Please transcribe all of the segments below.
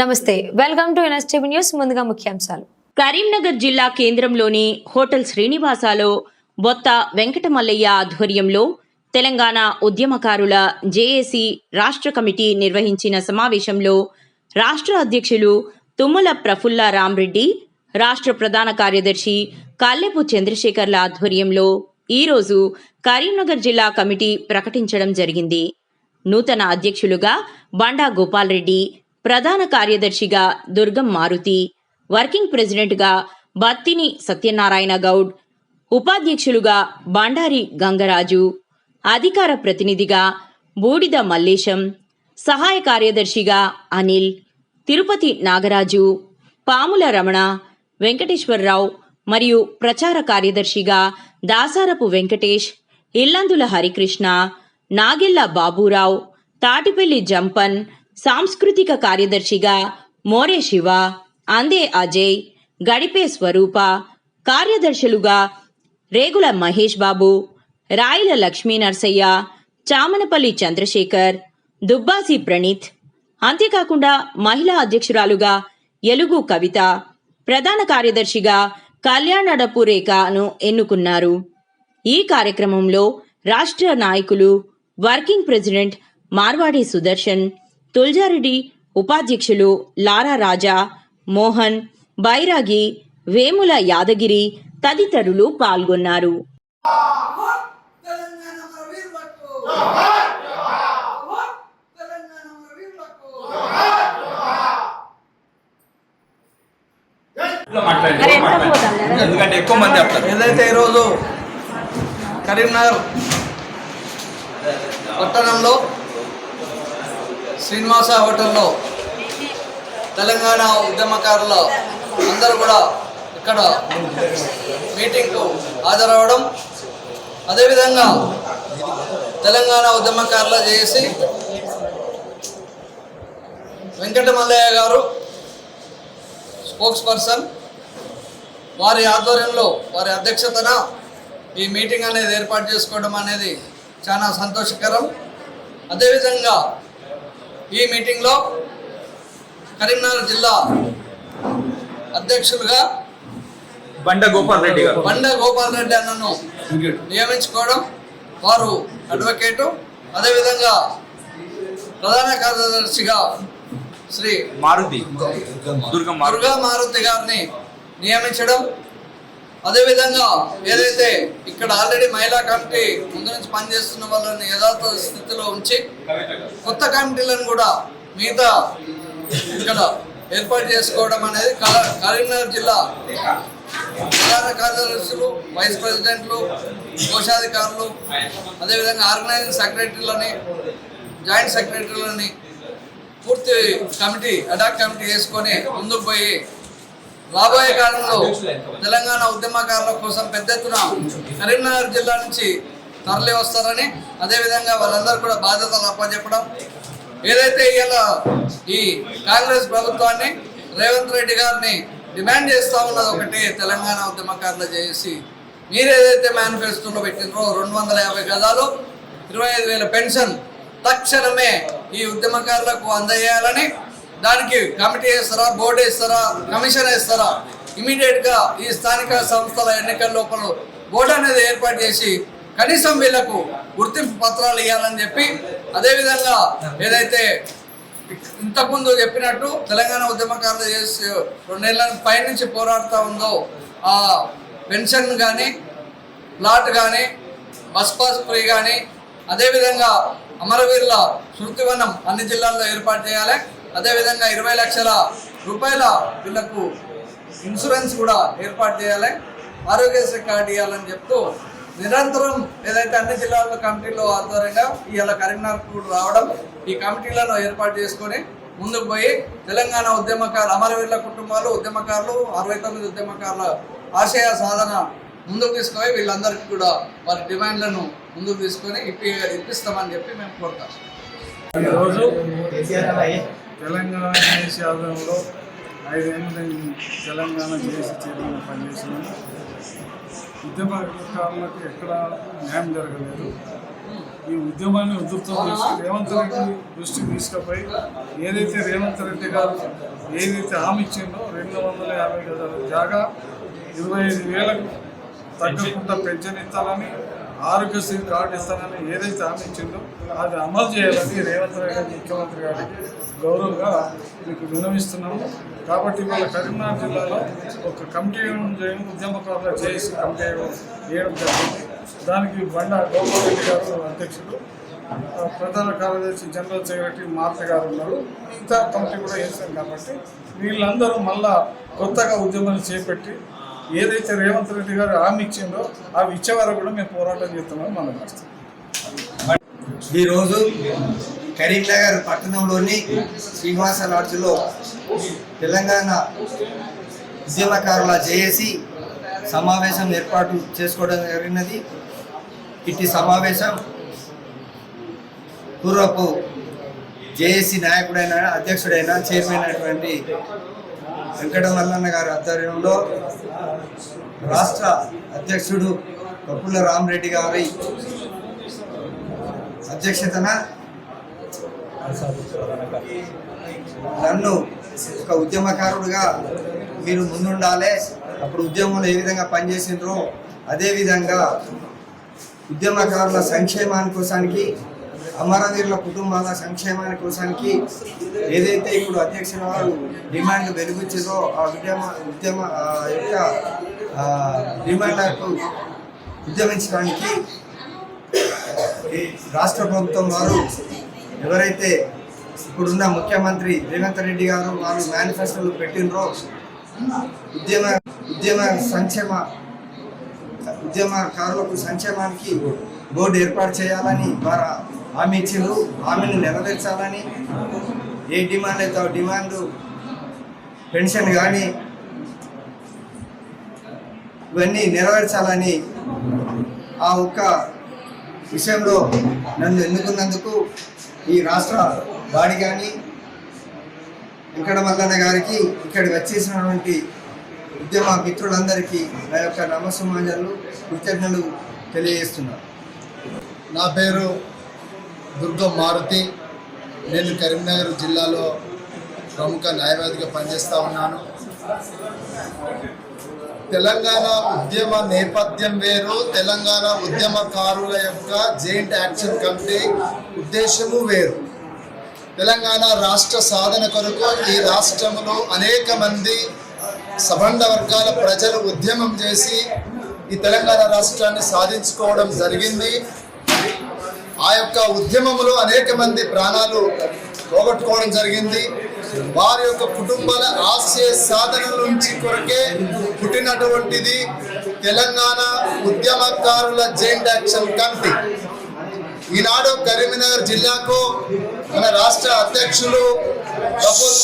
నమస్తే welcome to NSTV news ముందుగా ముఖ్యాంశాలు. కరీంనగర్ జిల్లా కేంద్రంలోని హోటల్ శ్రీనివాసాలో బొత్త వెంకటమల్లయ్య ఆధ్వర్యంలో తెలంగాణ ఉద్యమకారుల జేఏసీ రాష్ట్ర కమిటీ నిర్వహించిన సమావేశంలో రాష్ట్ర అధ్యక్షులు తుమ్మల ప్రఫుల్ల రామ్రెడ్డి రాష్ట్ర ప్రధాన కార్యదర్శి కల్లెపు చంద్రశేఖర్ల ఆధ్వర్యంలో ఈరోజు కరీంనగర్ జిల్లా కమిటీ ప్రకటించడం జరిగింది. నూతన అధ్యక్షులుగా బండా గోపాల్ రెడ్డి ప్రధాన కార్యదర్శిగా దుర్గం మారుతి వర్కింగ్ ప్రెసిడెంట్గా బత్తిని సత్యనారాయణ గౌడ్ ఉపాధ్యక్షులుగా బండారి గంగరాజు అధికార ప్రతినిధిగా బూడిద మల్లేశం సహాయ కార్యదర్శిగా అనిల్ తిరుపతి నాగరాజు పాముల రమణ వెంకటేశ్వరరావు మరియు ప్రచార కార్యదర్శిగా దాసారపు వెంకటేష్ ఇల్లందుల హరికృష్ణ నాగెల్ల బాబురావు తాటిపల్లి జంపన్ సాంస్కృతిక కార్యదర్శిగా మోరే శివ అందే అజయ్ గడిపే స్వరూప కార్యదర్శులుగా రేగుల మహేష్ బాబు రాయల లక్ష్మీ నర్సయ్య చామనపల్లి చంద్రశేఖర్ దుబ్బాసి ప్రణీత్ అంతేకాకుండా మహిళా అధ్యక్షురాలుగా ఎలుగు కవిత ప్రధాన కార్యదర్శిగా కళ్యాణడపు రేఖను ఎన్నుకున్నారు. ఈ కార్యక్రమంలో రాష్ట్ర నాయకులు వర్కింగ్ ప్రెసిడెంట్ మార్వాడి సుదర్శన్ తుల్జారెడ్డి ఉపాధ్యక్షులు లారా రాజా మోహన్ బైరాగి వేముల యాదగిరి తదితరులు పాల్గొన్నారు. ఎందుకంటే ఎక్కువ మంది చెప్తారు ఏదైతే ఈరోజు కరీంనగర్ పట్టణంలో శ్రీనివాస హోటల్లో తెలంగాణ ఉద్యమకారుల అందరూ కూడా ఇక్కడ మీటింగ్కు హాజరవడం అదేవిధంగా తెలంగాణ ఉద్యమకారుల చేసి వెంకటమల్లయ్య గారు స్పోక్స్ పర్సన్ వారి ఆధ్వర్యంలో వారి అధ్యక్షతన ఈ మీటింగ్ అనేది ఏర్పాటు చేసుకోవడం అనేది చాలా సంతోషకరం. అదేవిధంగా ఈ మీటింగ్లో కరీంనగర్ జిల్లా అధ్యక్షులుగా బండ గోపాల్ రెడ్డి గారు. బండ గోపాల్ రెడ్డి అన్నను నియమించుకోవడం వారు అడ్వకేటు అదేవిధంగా ప్రధాన కార్యదర్శిగా శ్రీ మారుతి. దుర్గం మారుతి. దుర్గా మారుతి గారిని నియమించడం అదేవిధంగా ఏదైతే ఇక్కడ ఆల్రెడీ మహిళా కమిటీ ముందు నుంచి పనిచేస్తున్న వాళ్ళని యథార్థ స్థితిలో ఉంచి కొత్త కమిటీలను కూడా మిగతా ఇక్కడ ఏర్పాటు చేసుకోవడం అనేది కరీంనగర్ జిల్లా ప్రధాన కార్యదర్శులు వైస్ ప్రెసిడెంట్లు కోశాధికారులు అదేవిధంగా ఆర్గనైజింగ్ సెక్రటరీలని జాయింట్ సెక్రటరీలని పూర్తి కమిటీ అడాక్ కమిటీ వేసుకొని ముందుకు పోయి రాబోయే కాలంలో తెలంగాణ ఉద్యమకారుల కోసం పెద్ద ఎత్తున కరీంనగర్ జిల్లా నుంచి తరలి వస్తారని అదేవిధంగా వాళ్ళందరూ కూడా బాధ్యతలు అప్పచెప్పడం. ఏదైతే ఇవాళ ఈ కాంగ్రెస్ ప్రభుత్వాన్ని రేవంత్ రెడ్డి గారిని డిమాండ్ చేస్తా ఉన్నది ఒకటి తెలంగాణ ఉద్యమకారులు చేసి మీరు ఏదైతే మేనిఫెస్టోలో పెట్టినరో రెండు వందల యాభై గదాలు ఇరవై ఐదు వేల పెన్షన్ తక్షణమే ఈ ఉద్యమకారులకు అందజేయాలని దానికి కమిటీ వేస్తారా బోర్డు వేస్తారా కమిషన్ వేస్తారా? ఇమీడియట్గా ఈ స్థానిక సంస్థల ఎన్నికల లోపల బోర్డు అనేది ఏర్పాటు చేసి కనీసం వీళ్ళకు గుర్తింపు పత్రాలు ఇవ్వాలని చెప్పి అదేవిధంగా ఏదైతే ఇంతకుముందు చెప్పినట్టు తెలంగాణ ఉద్యమకారులు చేసి రెండేళ్ళ పైనుంచి పోరాడుతూ ఉందో ఆ పెన్షన్ కానీ ప్లాట్ కానీ బస్ పాస్ ఫ్రీ కానీ అదేవిధంగా అమరవీరుల శృతివనం అన్ని జిల్లాల్లో ఏర్పాటు చేయాలి. అదేవిధంగా ఇరవై లక్షల రూపాయల వీళ్ళకు ఇన్సూరెన్స్ కూడా ఏర్పాటు చేయాలి. ఆరోగ్యశ్రీ కార్డు ఇవ్వాలని చెప్తూ నిరంతరం ఏదైతే అన్ని జిల్లాల్లో కమిటీలో ఆధ్వర్యంగా ఇవాళ కరీంనగర్ కూడా రావడం ఈ కమిటీలను ఏర్పాటు చేసుకొని ముందుకు పోయి తెలంగాణ ఉద్యమకారులు అమరవీరుల కుటుంబాలు ఉద్యమకారులు అరవై తొమ్మిది ఉద్యమకారుల ఆశయ సాధన ముందుకు తీసుకొని వీళ్ళందరికీ కూడా వారి డిమాండ్లను ముందుకు తీసుకొని ఇప్పి ఇప్పిస్తామని చెప్పి మేము కోరుతాం. ఈరోజు తెలంగాణ జేసీ ఆధ్వర్యంలో ఐదేళ్ళ నేను తెలంగాణ జేఏసీ చైర్మన్ పనిచేసినాను ఉద్యమకారులకు ఎక్కడ న్యాయం జరగలేదు. ఈ ఉద్యమాన్ని ఉధృతం చేసి రేవంత్ రెడ్డి దృష్టికి తీసుకుపోయి ఏదైతే రేవంత్ రెడ్డి గారు ఏదైతే హామీ ఇచ్చిందో రెండు వందల యాభై గజాల జాగా ఇరవై ఐదు వేలకు తగ్గకుండా పెన్షన్ ఇస్తానని ఆరోగ్యశ్రీ కార్డు ఇస్తానని ఏదైతే హామీ ఇచ్చిందో అది అమలు చేయాలని రేవంత్ రెడ్డి ముఖ్యమంత్రి గారికి గౌరవంగా మీకు విన్నవిస్తున్నాము కాబట్టి ఇవాళ కరీంనగర్ జిల్లాలో ఒక కమిటీ ఉద్యమకారులు ఉద్యమకారుల చేసి కమిటీ వేయడం జరిగింది. దానికి బండ గోపాల్ రెడ్డి గారు అధ్యక్షుడు ప్రధాన కార్యదర్శి జనరల్ సెక్రటరీ మార్త గారు ఉన్నారు. ఇంకా కమిటీ కూడా వేసాం కాబట్టి వీళ్ళందరూ మళ్ళా కొత్తగా ఉద్యమాలు చేపట్టి ఏదైతే రేవంత్ రెడ్డి గారు హామీ ఇచ్చిందో అవి ఇచ్చే వరకు కూడా మేము పోరాటం చేస్తున్నామని మనం ఈరోజు కరీంనగర్ పట్టణంలోని శ్రీనివాస లాడ్జ్లో తెలంగాణ ఉద్యమకారుల జేఏసి సమావేశం ఏర్పాటు చేసుకోవడం జరిగినది. ఇట్టి సమావేశం పూర్వపు జేఏసి నాయకుడైన అధ్యక్షుడైన చైర్మన్ అయినటువంటి వెంకటమల్లన్న గారి ఆధ్వర్యంలో రాష్ట్ర అధ్యక్షుడు కప్పుల రామరెడ్డి గారి అధ్యక్షతన నన్ను ఒక ఉద్యమకారుడుగా మీరు ముందుండాలి. అప్పుడు ఉద్యమంలో ఏ విధంగా పనిచేసిండ్రో అదేవిధంగా ఉద్యమకారుల సంక్షేమాని కోసానికి అమరవీరుల కుటుంబాల సంక్షేమాని కోసానికి ఏదైతే ఇప్పుడు అధ్యక్షుల వారు డిమాండ్ వెలుగుచ్చిందో ఆ ఉద్యమ ఉద్యమ యొక్క డిమాండ్ డిమాండ్లకు ఉద్యమించడానికి రాష్ట్ర ప్రభుత్వం వారు ఎవరైతే ఇప్పుడున్న ముఖ్యమంత్రి రేవంత్ రెడ్డి గారు వారు మేనిఫెస్టోలు పెట్టినరో ఉద్యమ ఉద్యమ సంక్షేమ ఉద్యమకారులకు సంక్షేమానికి బోర్డు ఏర్పాటు చేయాలని వారు హామీ ఇచ్చిండ్రు. హామీని నెరవేర్చాలని ఏ డిమాండ్ అయితే ఆ డిమాండ్ పెన్షన్ కానీ ఇవన్నీ నెరవేర్చాలని ఆ ఒక్క విషయంలో నన్ను ఎన్నుకున్నందుకు ఈ రాష్ట్ర బాడీ కానీ వెంకట మల్లన్న గారికి ఇక్కడికి వచ్చేసినటువంటి ఉద్యమ మిత్రులందరికీ నా యొక్క నమస్సమాజాలు కృతజ్ఞతలు తెలియజేస్తున్నాను నా పేరు దుర్గం మారుతి. నేను కరీంనగర్ జిల్లాలో ప్రముఖ న్యాయవాదిగా పనిచేస్తూ ఉన్నాను. తెలంగాణ ఉద్యమ నేపథ్యం వేరు తెలంగాణ ఉద్యమకారుల యొక్క జాయింట్ యాక్షన్ కమిటీ ఉద్దేశము వేరు. తెలంగాణ రాష్ట్ర సాధన కొరకు ఈ రాష్ట్రంలో అనేక మంది సబంధ వర్గాల ప్రజలు ఉద్యమం చేసి ఈ తెలంగాణ రాష్ట్రాన్ని సాధించుకోవడం జరిగింది. ఆ యొక్క ఉద్యమంలో అనేక మంది ప్రాణాలు పోగొట్టుకోవడం జరిగింది. వారి యొక్క కుటుంబాల ఆశయ సాధన నుంచి కొరకే పుట్టినటువంటిది తెలంగాణ ఉద్యమకారుల జైంట్ యాక్షన్ కమిటీ. ఈనాడు కరీంనగర్ జిల్లాకు మన రాష్ట్ర అధ్యక్షులు ప్రఫుల్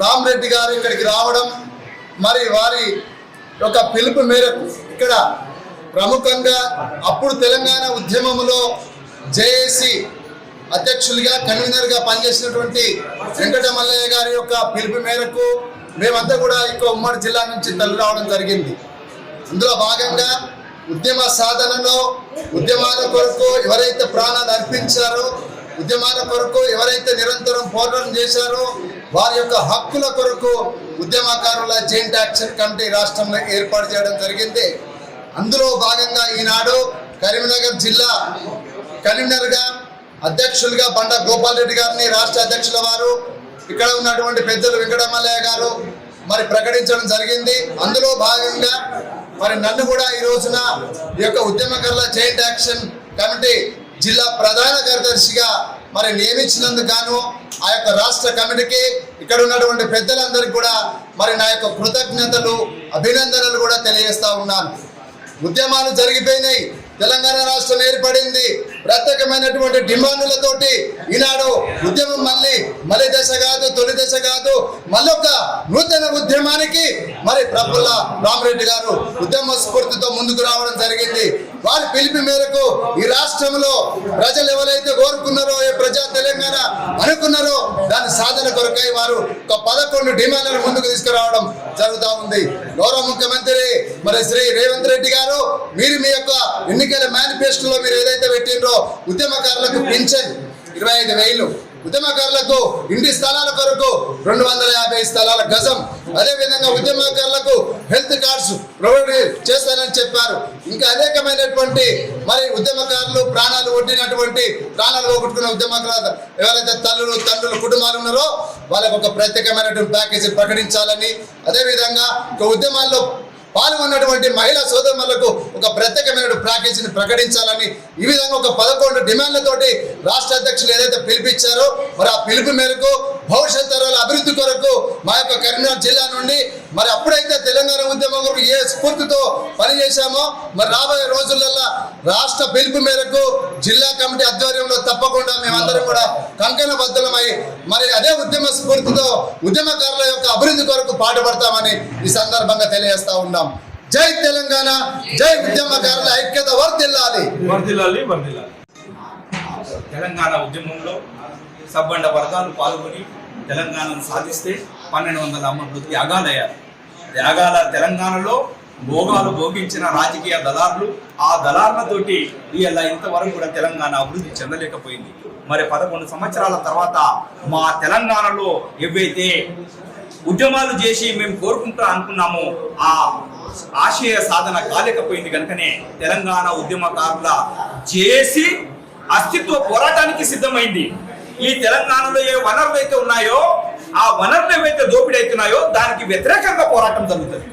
రామరెడ్డి గారు ఇక్కడికి రావడం మరి వారి ఒక పిలుపు మేరకు ఇక్కడ ప్రముఖంగా అప్పుడు తెలంగాణ ఉద్యమంలో జేఏసీ అధ్యక్షులుగా కన్వీనర్గా పనిచేసినటువంటి వెంకటమల్లయ్య గారి యొక్క పిలుపు మేరకు మేమంతా కూడా ఇక్కడ ఉమ్మడి జిల్లా నుంచి తల్లి రావడం జరిగింది. అందులో భాగంగా ఉద్యమ సాధనలో ఉద్యమాల కొరకు ఎవరైతే ప్రాణాలు అర్పించారో ఉద్యమాల కొరకు ఎవరైతే నిరంతరం పోరాటం చేశారో వారి యొక్క హక్కుల కొరకు ఉద్యమకారుల జాయింట్ యాక్షన్ కమిటీ రాష్ట్రంలో ఏర్పాటు చేయడం జరిగింది. అందులో భాగంగా ఈనాడు కరీంనగర్ జిల్లా కన్వీనర్గా అధ్యక్షులుగా బండ గోపాల్ రెడ్డి గారిని రాష్ట్ర అధ్యక్షుల వారు ఇక్కడ ఉన్నటువంటి పెద్దలు వెంకటమల్లయ్య గారు మరి ప్రకటించడం జరిగింది. అందులో భాగంగా మరి నన్ను కూడా ఈ రోజున ఈ యొక్క ఉద్యమకర్ల జైంట్ యాక్షన్ కమిటీ జిల్లా ప్రధాన కార్యదర్శిగా మరి నియమించినందుకు గాను ఆ యొక్క రాష్ట్ర కమిటీకి ఇక్కడ ఉన్నటువంటి పెద్దలందరికీ కూడా మరి నా యొక్క కృతజ్ఞతలు అభినందనలు కూడా తెలియజేస్తా ఉన్నాను. ఉద్యమాలు జరిగిపోయినాయి. తెలంగాణ రాష్ట్రం ఏర్పడింది. ప్రత్యేకమైనటువంటి డిమాండ్లతోటి ఈనాడు ఉద్యమం మళ్ళీ మళ్ళీ దశ కాదు తొలి దశ కాదు మళ్ళొక నూతన ఉద్యమానికి మరి ప్రఫుల్ల రామరెడ్డి గారు ఉద్యమ స్ఫూర్తితో ముందుకు రావడం జరిగింది. వారి పిలిపి మేరకు ఈ రాష్ట్రంలో ప్రజలు ఎవరైతే కోరుకున్నారో ఏ ప్రజా తెలంగాణ అనుకున్నారో దాని సాధన కొరకై వారు ఒక పదకొండు డిమాండ్లను ముందుకు తీసుకురావడం జరుగుతూ ఉంది. గౌరవ ముఖ్యమంత్రి మరి శ్రీ రేవంత్ రెడ్డి గారు మీరు మీ యొక్క ఎన్నికల మేనిఫెస్టోలో మీరు ఏదైతే పెట్టిండ్రో ఉద్యమకారులకు పింఛన్ ఇరవై ఐదు వేలు. ఉద్యమకారులకు ఇంటి స్థలాల కొరకు రెండు వందల యాభై స్థలాల గజం. అదే విధంగా ఉద్యమకారులకు హెల్త్ కార్డ్స్ ప్రొవైడ్ చేస్తానని చెప్పారు. ఇంకా అనేకమైనటువంటి మరి ఉద్యమకారులు ప్రాణాలు ఒడ్డినటువంటి ప్రాణాలు పోగొట్టుకున్న ఉద్యమకారులు ఎవరైతే తల్లులు తండ్రులు కుటుంబాలు ఉన్నారో వాళ్ళకు ఒక ప్రత్యేకమైనటువంటి ప్యాకేజీ ప్రకటించాలని అదేవిధంగా ఒక ఉద్యమాల్లో పాల్గొన్నటువంటి మహిళా సోదరులకు ఒక ప్రత్యేకమైన ప్యాకేజీని ప్రకటించాలని ఈ విధంగా ఒక పదకొండు డిమాండ్లతోటి రాష్ట్ర అధ్యక్షులు ఏదైతే పిలిపించారో మరి ఆ పిలుపు మేరకు భవిష్యత్ తరాల మా యొక్క కరీంనగర్ జిల్లా నుండి మరి అప్పుడైతే తెలంగాణ ఉద్యమం కొరకు ఏ స్ఫూర్తితో పనిచేశామో మరి రాబోయే రోజులలో రాష్ట్ర పిలుపు మేరకు జిల్లా కమిటీ ఆధ్వర్యంలో తప్పకుండా మేమందరం కూడా కంకణ బద్దలమై మరి అదే ఉద్యమ స్ఫూర్తితో ఉద్యమకారుల యొక్క అభివృద్ధి కొరకు పాటుపడతామని ఈ సందర్భంగా తెలియజేస్తా ఉన్నాం. జై తెలంగాణ జై ఉద్యమకారుల ఐక్యత వర్దిల్లాలి వర్దిల్లాలి వర్దిల్లాలి తెలంగాణ ఉద్యమంలో సబ్బండ వర్గాలు పాల్గొని తెలంగాణను సాధిస్తే పన్నెండు వందల అమ్మట్లు త్యాగాలయ్యారు త్యాగాల తెలంగాణలో భోగాలు భోగించిన రాజకీయ దళారులు ఆ దళారులతోటి వీళ్ళ ఇంతవరకు కూడా తెలంగాణ అభివృద్ధి చెందలేకపోయింది. మరి పదకొండు సంవత్సరాల తర్వాత మా తెలంగాణలో ఏవైతే ఉద్యమాలు చేసి మేము కోరుకుంటా అనుకున్నామో ఆ ఆశయ సాధన కాలేకపోయింది కనుకనే తెలంగాణ ఉద్యమకారుల చేసి అస్తిత్వ పోరాటానికి సిద్ధమైంది. ఈ తెలంగాణలో ఏ వనరులు అయితే ఉన్నాయో ఆ వనరులు ఏవైతే దోపిడీ అవుతున్నాయో దానికి వ్యతిరేకంగా పోరాటం జరుగుతుంది.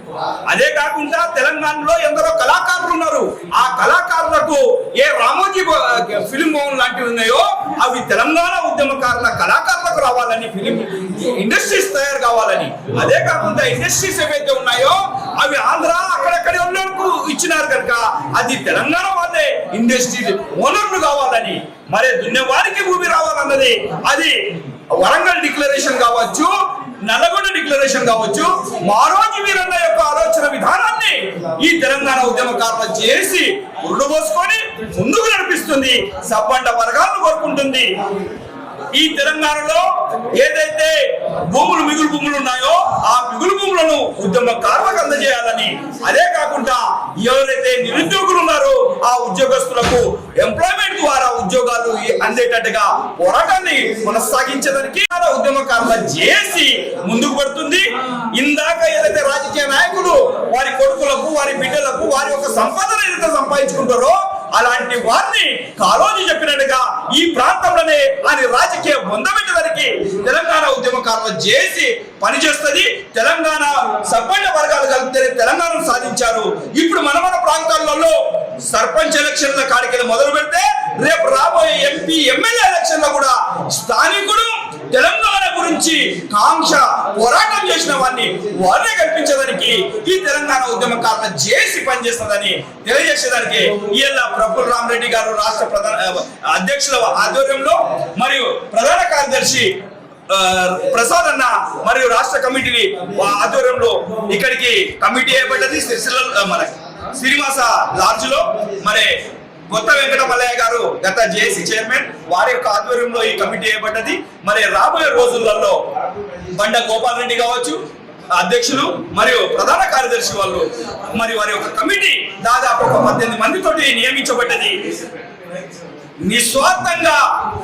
అదే కాకుండా తెలంగాణలో ఎందరో కళాకారులు ఉన్నారు. ఆ కళాకారులకు ఏ రామోజీ ఫిలిం భవన్ లాంటివి ఉన్నాయో అవి తెలంగాణ ఉద్యమకారుల కళాకారులకు రావాలని ఫిలిం ఇండస్ట్రీస్ తయారు కావాలని. అదే కాకుండా ఇండస్ట్రీస్ ఏవైతే ఉన్నాయో అవి ఆంధ్ర అక్కడక్కడే ఉన్నకు ఇచ్చినారు కనుక అది తెలంగాణ వాళ్ళే. ఇండస్ట్రీ ఓనర్లు కావాలని. మరి దున్నేవారికి భూమి రావాలన్నది అది వరంగల్ డిక్లరేషన్ కావచ్చు నల్లగొండ డిక్లరేషన్ కావచ్చు. మారోజు వీరన్న యొక్క ఆలోచన విధానాన్ని ఈ తెలంగాణ ఉద్యమకారులు చేసి ఉరుడు పోసుకొని ముందుకు నడిపిస్తుంది. సబ్బండ వర్గాలను కోరుకుంటుంది. ఈ తెలంగాణలో ఏదైతే భూములు మిగులు భూములు ఉన్నాయో ఆ మిగులు భూములను ఉద్యమకారులకు అందజేయాలని. అదే కాకుండా ఎవరైతే నిరుద్యోగులు ఉన్నారో ఆ ఉద్యోగస్తులకు ఎంప్లాయ్మెంట్ ద్వారా ఉద్యోగాలు అందేటట్టుగా పోరాటాన్ని కొనసాగించడానికి చాలా ఉద్యమకారుల చేసి ముందుకు పడుతుంది. ఇందాక ఏదైతే రాజకీయ నాయకులు వారి కొడుకులకు వారి బిడ్డలకు వారి యొక్క సంపదను ఏదైతే సంపాదించుకుంటారో అలాంటి వారిని కాలోజీ చెప్పినట్టుగా ఈ ప్రాంతంలోనే ఆయన రాజకీయ పొందబెట్టడానికి తెలంగాణ ఉద్యమకారులు చేసి పనిచేస్తుంది. తెలంగాణ సబ్బండ వర్గాలు కలిపితే తెలంగాణను సాధించారు. ఇప్పుడు మన మన ప్రాంతాలలో సర్పంచ్ ఎలక్షన్ల కాడికి మొదలు పెడితే రేపు రాబోయే ఎంపీ ఎమ్మెల్యే ఎలక్షన్లో కూడా స్థానికుడు తెలంగాణ గురించి కాంక్ష పోరాటం చేసిన వారిని వారిని కల్పించడానికి ఈ తెలంగాణ ఉద్యమకారులు చేసి పనిచేస్తుందని తెలియజేసేదానికి ఇవాళ ప్రఫుల్ రామరెడ్డి గారు రాష్ట్ర ప్రధాన అధ్యక్షుల ఆధ్వర్యంలో మరియు ప్రధాన కార్యదర్శి ప్రసాద్ అన్న మరియు రాష్ట్ర కమిటీని ఆధ్వర్యంలో ఇక్కడికి కమిటీ ఏర్పడ్డది సిరిసిల్ల మన శ్రీనివాస లాడ్జ్లో మరి కొత్త వెంకట మల్లయ్య గారు గత జేఏసీ చైర్మన్ వారి యొక్క ఆధ్వర్యంలో ఈ కమిటీ ఏర్పడ్డది. మరి రాబోయే రోజులలో బండ గోపాల్ రెడ్డి కావచ్చు అధ్యక్షులు మరియు ప్రధాన కార్యదర్శి వాళ్ళు మరి వారి యొక్క కమిటీ దాదాపు ఒక పద్దెనిమిది మందితోటి నియమించబడ్డది. నిస్వార్థంగా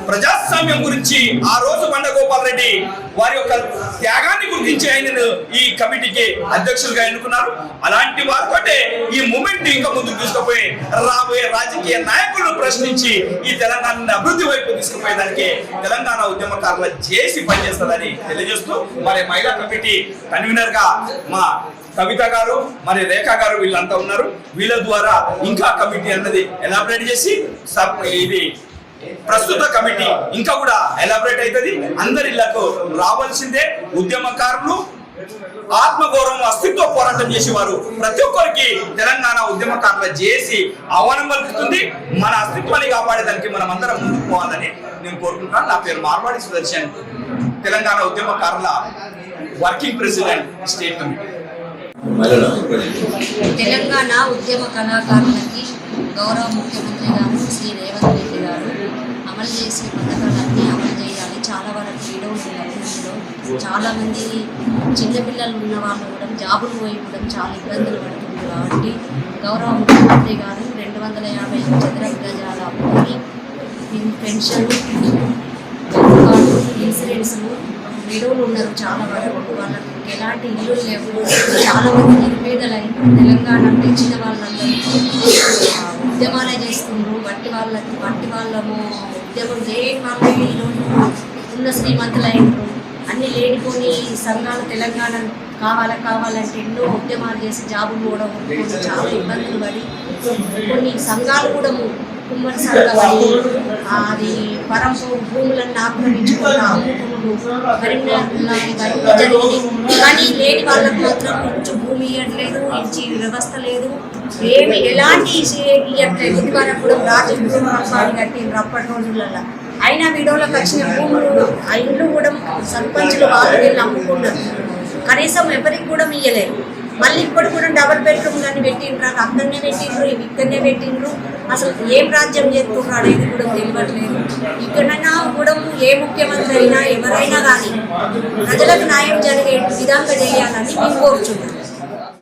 ప్రజాస్వామ్యం గురించి ఆ రోజు మండగోపాల్ రెడ్డి వారి యొక్క త్యాగాన్ని గుర్తించి ఆయనను ఈ కమిటీకి అధ్యక్షులుగా ఎన్నుకున్నారు. అలాంటి వారితోటే ఈ మూమెంట్ ఇంకా ముందుకు తీసుకుపోయి రాబోయే రాజకీయ నాయకులను ప్రశ్నించి ఈ తెలంగాణను అభివృద్ధి వైపు తీసుకుపోయేదానికి తెలంగాణ ఉద్యమకారుల చేసి పనిచేస్తుందని తెలియజేస్తూ మరి మహిళా కమిటీ కన్వీనర్గా మా కవిత గారు మరి రేఖ గారు వీళ్ళంతా ఉన్నారు. వీళ్ళ ద్వారా ఇంకా కమిటీ అన్నది ఎలాబరేట్ చేసి ఇది ప్రస్తుత కమిటీ ఇంకా కూడా ఎలాబరేట్ అవుతుంది అందరి ఇళ్ళకు రావాల్సిందే ఉద్యమకారులు ఆత్మగౌరవం అస్తిత్వ పోరాటం చేసేవారు. ప్రతి ఒక్కరికి తెలంగాణ ఉద్యమకారుల చేసి ఆహ్వానం పలుకుతుంది. మన అస్తిత్వాన్ని కాపాడేదానికి మనం అందరం ముందుకు పోవాలని నేను కోరుకుంటున్నాను. నా పేరు మార్వాడి సుదర్శన్. తెలంగాణ ఉద్యమకారుల working president state committee. Telangana ఉద్యమ కళాకారులకి గౌరవ ముఖ్యమంత్రి గారు శ్రీ రేవంత్ రెడ్డి గారు అమలు చేసే పథకాలన్నీ అమలు చేయాలి. చాలా వరకు విడవలు ఇందులో చాలామంది చిన్నపిల్లలు ఉన్న వాళ్ళు కూడా జాబులు పోయి కూడా చాలా ఇబ్బందులు పడుతుంది కాబట్టి గౌరవ ముఖ్యమంత్రి గారు రెండు వందల యాభై చదరపు గజాల భూమి పెన్షన్ కార్డు ఇన్సూరెన్స్ విడోలు ఉన్నారు చాలా వరకు. వాళ్ళకి ఎలాంటి ఇల్లు లేవు. చాలా మంది నిరుపేదలై తెలంగాణ పెంచిన వాళ్ళందరూ ఆ, ఉద్యమాలే చేస్తుండ్రు వట్టి వాళ్ళకి వట్టి వాళ్ళము ఉద్యమం చేయని ఈరోజు ఉన్న శ్రీమంతులైనరు అన్ని లేనిపోని సంఘాలు తెలంగాణ కావాలా కావాలంటే ఎన్నో ఉద్యమాలు చేసి జాబులు కూడా చాలా ఇబ్బందులు పడి కొన్ని సంఘాలు కూడా కుమ్మరి సంఘాలు అది పరంపర భూములను ఆక్రమించుకున్న అమ్ముకుములు కరీంనగర్లో జరిగింది. కానీ లేని వాళ్ళకు మాత్రం ఇంచు భూమి ఇవ్వట్లేదు ఇంచి వ్యవస్థ లేదు. ఏమి ఎలాంటి ఇవ్వట్లేదు ఇదివరకు కూడా రాజు రప్పాలు కట్టిండ్రు అప్పటి రోజులలో అయినా వీడియోలకు వచ్చిన భూములు ఆ ఇల్లు కూడా సర్పంచులు వాళ్ళు వీళ్ళు అమ్ముకున్నారు. కనీసం ఎవరికి కూడా ఇయ్యలేరు మళ్ళీ ఇప్పుడు కూడా డబుల్ బెడ్రూమ్ కానీ పెట్టిండ్రు అక్కడనే పెట్టిండ్రు ఇవి ఇక్కడనే పెట్టిండ్రు. అసలు ఏం రాజ్యం చేస్తున్నారు అనేది కూడా తెలియట్లేదు. ఇక్కడైనా కూడా ఏ ముఖ్యమంత్రి అయినా ఎవరైనా కానీ ప్రజలకు న్యాయం జరిగే విధంగా చేయాలని మేము కోరుచున్నాం.